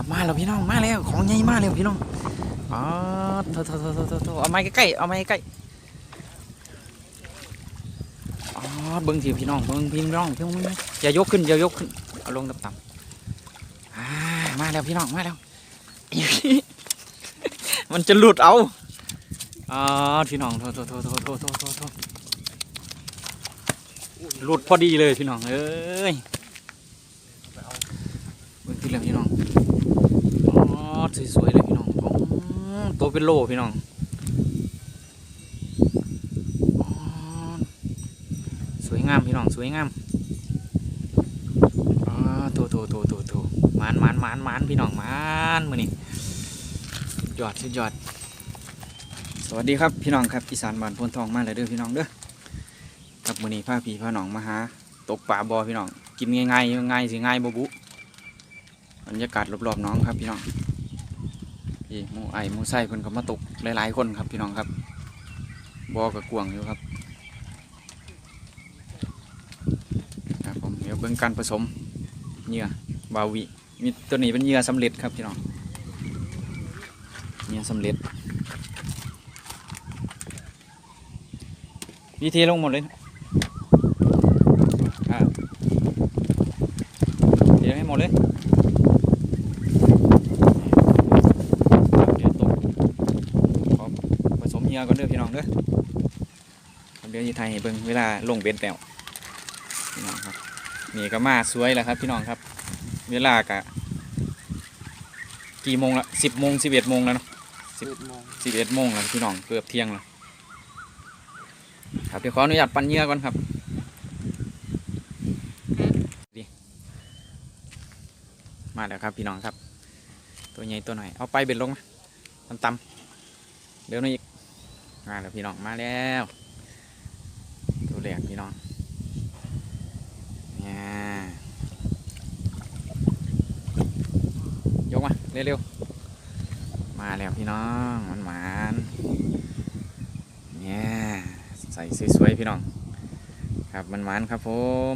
ครับมาแล้วพี่น้องมาแล้วของใหญ่มาแล้วพี่น้องอ๋อโถโถโถโถโถเอาไม้ใกล้ๆเอาไม้ใกล้อ๋อเบิ้งทีพี่น้องเบิ้งพี่น้องพี่น้องอย่ายกขึ้นอย่ายกขึ้นเอาลงต่ำๆอ่ามาแล้วพี่น้องมาแล้วมันจะหลุดเอาอ่าพี่น้องโถโถโถโถโถโถโถหลุดพอดีเลยพี่น้องเอ้ยเบิ้งทีแล้วพี่น้อง อ๋อสวยๆเลยพี่น้องอ๋อตัวเป็นโลพี่น้องสวยงามพี่น้องสวยงามอ๋อโถโถโถโถโถหมานมานมานมานพี่น้องมานมือนี่สุดยอดสุดยอด สวัสดีครับพี่น้องครับอีสานบ้านพนทองมาเลยเด้อพี่น้องเด้อครับมือนี้พาพี่พาหนองมาหาตกปลาบอพี่น้อง กินง่ายๆง่ายสิง่ายบ่บุบรรยากาศรอบๆน้องครับพี่น้อง พี่หมูไอหมูไส้เพิ่นก็มาตกหลายๆคนครับพี่น้องครับบอกกับกวางอยู่ครับครับผมเดี๋ยวเบิ่งการผสมเหยื่อบาวิมีตัวนี้เป็นเหยื่อสำเร็จครับพี่น้องเหยื่อสำเร็จ วิธีลงหมดเลยเดี๋ยวให้หมดเลย เดี๋ยวตกขอผสมเหยื่ อก่อนเด้อพี่น้องเด้อเดี๋ยวยีไทยให้เบิ่งเวลาลงเบ็ดแล้วพี่น้องครับนี่ก็มาสวยแล้วครับพี่น้องครับ เวลากะกี่โมงละสิบโมงสิบเอ็ดโมงแล้วเนาะสิบโมงสิบเอ็ดโมงแล้วพี่น้องเกือบเที่ยงแล้วครับเดี๋ยวขออนุญาตปั่นเหยื่อก่อนครับดีมาแล้วครับพี่น้องครับ ตัวใหญ่ตัวหน่อยเอาไปเบ็ดลงมาตำๆเดี๋ยวนี้อีก มาแล้วพี่น้องมาแล้วตัวแรกพี่น้องเนี่ยยกมาเร็วๆมาแล้วพี่น้องมันหมานเนี่ยใส่สวยๆพี่น้อง ครับมันหมานครับผม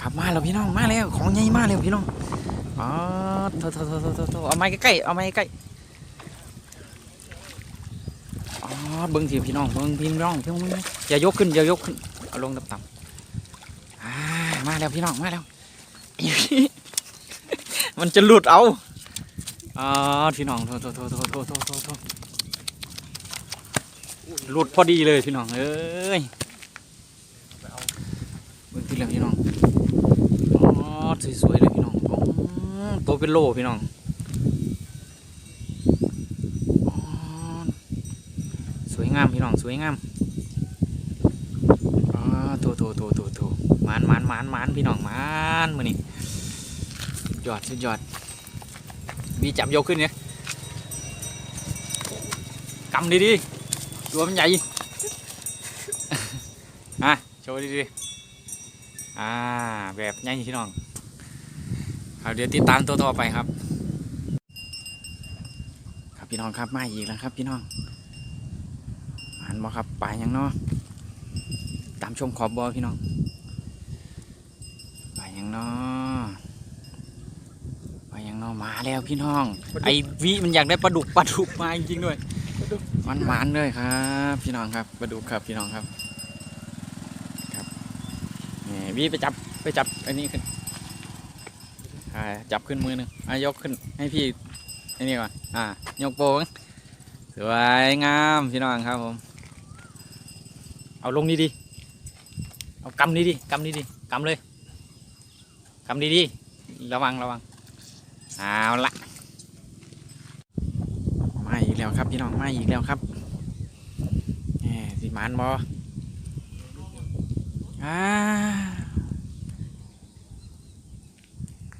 ครับมาแล้วพี่น้องมาแล้วของใหญ่มาแล้วพี่น้องอ๋อโทษโทษโทษโทษเอาไม้ใกล้ๆเอาไม้ใกล้ อ๋อเบิ้งทีพี่น้องเบิ้งพี่น้องพี่น้องอย่ายกขึ้นอย่ายกขึ้นเอาลงต่ำๆมาแล้วพี่น้องมาแล้วมันจะหลุดเอาอ๋าพี่น้องโทษโทษโทษโทษโทษโทษหลุดพอดีเลยพี่น้องเอ้ยเบิ้งที่เหลืองพี่น้องอ๋อสวยๆเลยพี่น้องตัวเป็นโลพี่น้อง สวยงามพี่น้องสวยงามอ๋อโถโถโถโถโถมานมานมานมานพี่น้องมานมือนี่สุดยอดสุดยอดมีจับโยกขึ้นเนี่ยกำดีๆตัวมันใหญ่อะโชว์ดีๆอ่าแบบใหญ่พี่น้องครับเดี๋ยวติดตามตัวต่อไปครับ ครับพี่น้องครับมาอีกแล้วครับพี่น้อง บอครับไปยังเนาะตามชมขอบบอพี่น้องไปยังเนาะไปยังเนาะมาแล้วพี่น้อง ไอวิมันอยากได้ปลาดุกปลาดุกมาจริงๆด้วยมันหมานเลยครับ พี่น้องครับปลาดุกครับพี่น้องครับนี่วีไปจับไปจับอันนี้ขึ้นอ่าจับขึ้นมือหนึ่งอะยกขึ้นให้พี่ไอ้นี่ก่อนอ่ายกโป้งสวยงามพี่น้องครับผม เอาลงดีดีๆเอากำดีดีๆกำดีดีๆกำเลยกำดีดีระวังระวังเอาละมาอีกแล้วครับพี่น้องมาอีกแล้วครับแหมสิมานบออ่า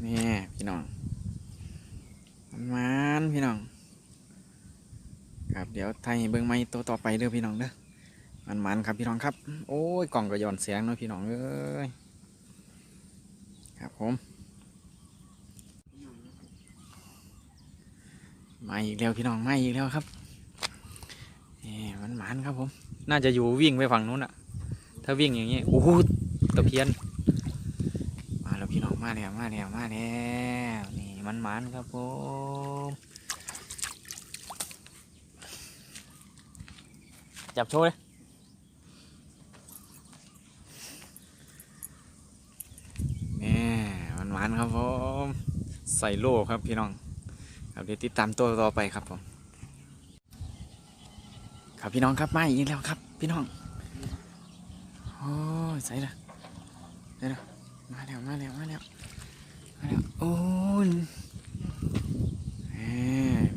นี่พี่น้องมันพี่น้อง ครับเดี๋ยวไทยเบิ้งไม้ตัวต่อไปเด้อพี่น้องเด้อ มันมันครับพี่น้องครับ โอ้ยกล่องก็ย้อนเสียงเนาะพี่น้องเอ้ยครับผมมาอีกแล้วพี่น้องมาอีกแล้วครับนี่มันมันครับผม น่าจะอยู่วิ่งไปฝั่งนู้นอะถ้าวิ่งอย่างนี้โอ้โหตะเพียน มาแล้วพี่น้องมาแล้วมาแล้วมาแล้วนี่มันมันครับผมจับโชว์เลยนี่มันมันๆครับผมใส่โล่ครับพี่น้อง ครับเดี๋ยวติดตามตัวต่อไปครับผมครับพี่น้องครับมาอีกแล้วครับ พี่น้องโอ้ยใส่ละใส่ละมาแล้วมาแล้วมาแล้วมาแล้วโอ้ย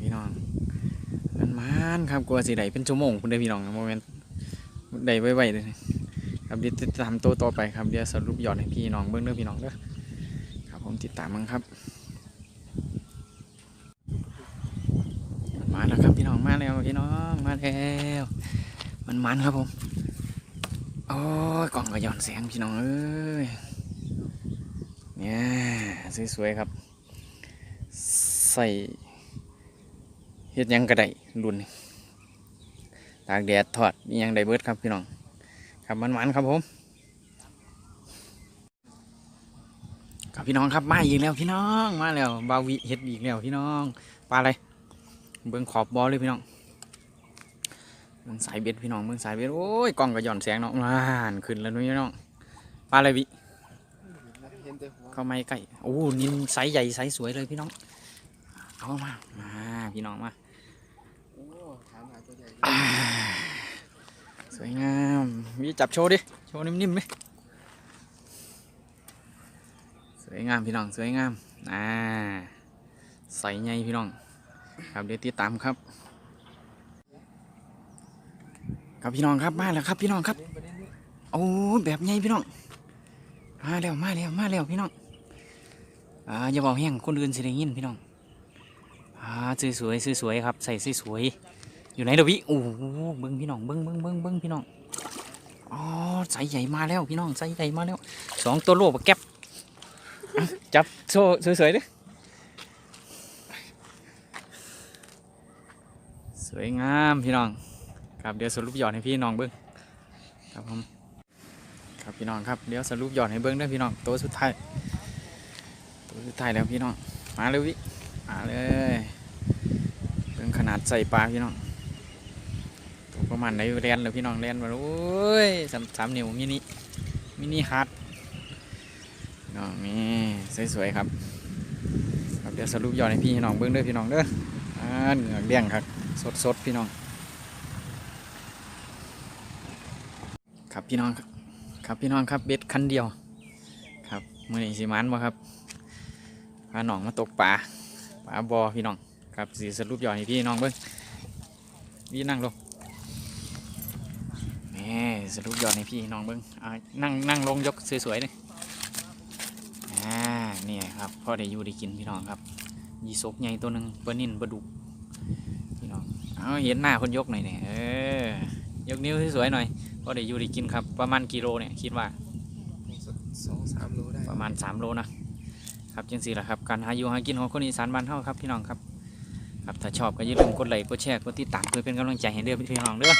พี่น้องมันมันครับกลัวสิได้เป็นชั่วโมงคุณได้พี่น้องโมเมนต์ได้ไวๆเลยครับเดี๋ยวติดตามตัวต่อไปครับเดี๋ยวสรุปยอดให้พี่น้องเบิ้องเด้อพี่น้องเด้อครับผมติดตามมั้งครับ มาแล้วครับพี่น้องมาแล้วพี่น้องมาแล้วมันมันครับผมโอ้ยกล่องก็ย้อนแสงพี่น้องเอ้ยเนี่ยสวยๆครับ ใส่เฮ็ดยังกระไดรุ่นตากแดดทอดมียังได้เบิร์ดครับพี่น้องครับมันมันครับผมครับพี่น้องครับมาอีกแล้วพี่น้องมาแล้วบาวิเฮ็ดอีกแล้วพี่น้องปลาอะไร เบิ้งขอบบอลเลยพี่น้องเบิ้งสายเบ็ดพี่น้องเบิ้งสายเบ็ดโอ้ยกล้องก็หย่อนแสงเนาะมาหันขึ้นแล้วนุ้ยน้องปลาอะไรวิเห็นแต่หัวเข้าไม้ไก่โอ้นินไซส์ใหญ่ไซส์สวยเลยพี่น้องเอามามาพี่น้องมาสวยงามวิจับโชว์ดิโชว์นิ่มๆไหมสวยงามพี่น้องสวยงามอ่าใส่ใหญ่พี่น้อง ครับเดี๋ยวติดตามครับ ครับพี่น้องครับมาแล้วครับพี่น้องครับ โอ้แบบใหญ่พี่น้อง มาแล้วมาแล้วมาแล้วพี่น้อง อ่าอย่าบอกแห้งคนอื่นสิได้ยินพี่น้อง อ่าสวยสวยสวยสวยครับ ใส่สวยสวย อยู่ไหนเดอวิโอ้เบิ้งพี่น้องเบิ้งเบิ้งเบิ้งเบิ้งพี่น้อง อ๋อใส่ใหญ่มาแล้วพี่น้องใส่ใหญ่มาแล้วสองตัวโลบแก๊บจับโซ่สวยๆดิ สวยงามพี่น้องครับเดี๋ยวสรุปยอดให้พี่น้องเบิ้งครับผมครับพี่น้องครับเดี๋ยวสรุปยอดให้เบิ้งด้อพี่น้องตัวสุดท้ายตัวสุดท้ายแล้วพี่น้องมาเลยวิมาเลยเบิ้งขนาดใส่ปลาพี่น้องตัวประมาณไหนแลนเลยพี่น้องแลนมาโอ้ยสามสามนิ้วมินิมินิฮาร์ดน้องนี่สวยๆครับครับเดี๋ยวสรุปยอดให้พี่น้องเบิ้งด้อพี่น้องเด้ออ่าเหงือกเลี้ยงครับ สดๆพี่น้อง ครับพี่น้องครับขับพี่น้องครับเบ็ดคันเดียว ครับมือนี้สิมันบ่ครับพาน้องมาตกปลาปลาบอพี่น้องครับสีสรุปย่อยให้พี่น้องเบิ้งพี่นั่งลงนี่สรุปย่อยให้พี่น้องเบิ้งนั่งนั่งลงยกสวยๆเลยอ่านี่ครับพ่อได้อยู่ได้กินพี่น้องครับยีสกใหญ่ตัวหนึ่งปลานิ่นปลาดุก เอาเห็นหน้าคนยกหน่อยเนี่ยเออยกนิ้วสวยๆหน่อยก็ได้อยู่ได้กินครับ ประมาณกิโลเนี่ยคิดว่าสองสามโลได้ประมาณ3โลนะครับจังสี่แหละครับการหาอยู่หากินของคนอีสานบ้านเฮาครับพี่น้องครับครับถ้าชอบก็อย่าลืมกดไลค์กดแชร์กดติดตามเพื่อเป็นกำลังใจให้เด้อพี่น้องเด้อ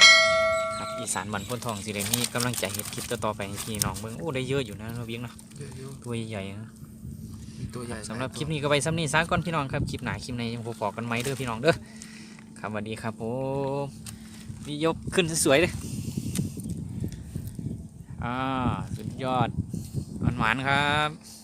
ครับอีสานบ้านพ้นทองสิได้มีกำลังใจเฮ็ดคลิปต่อๆไปให้พี่น้องเบิ่งโอ้ได้เยอะอยู่นะเราเบี้ยงเนาะเยอะอยู่ตัวใหญ่ๆนะมีตัวใหญ่สำหรับคลิปนี้ก็ไปซ้ำนี้ซะก่อนพี่น้องครับคลิปหน้าคลิปในยังพอๆกันไหมเด้อพี่น้องเด้อ ครับสวัสดีครับผมนี่ยกขึ้นสวยเลยอ่าสุดยอดหวานๆครับ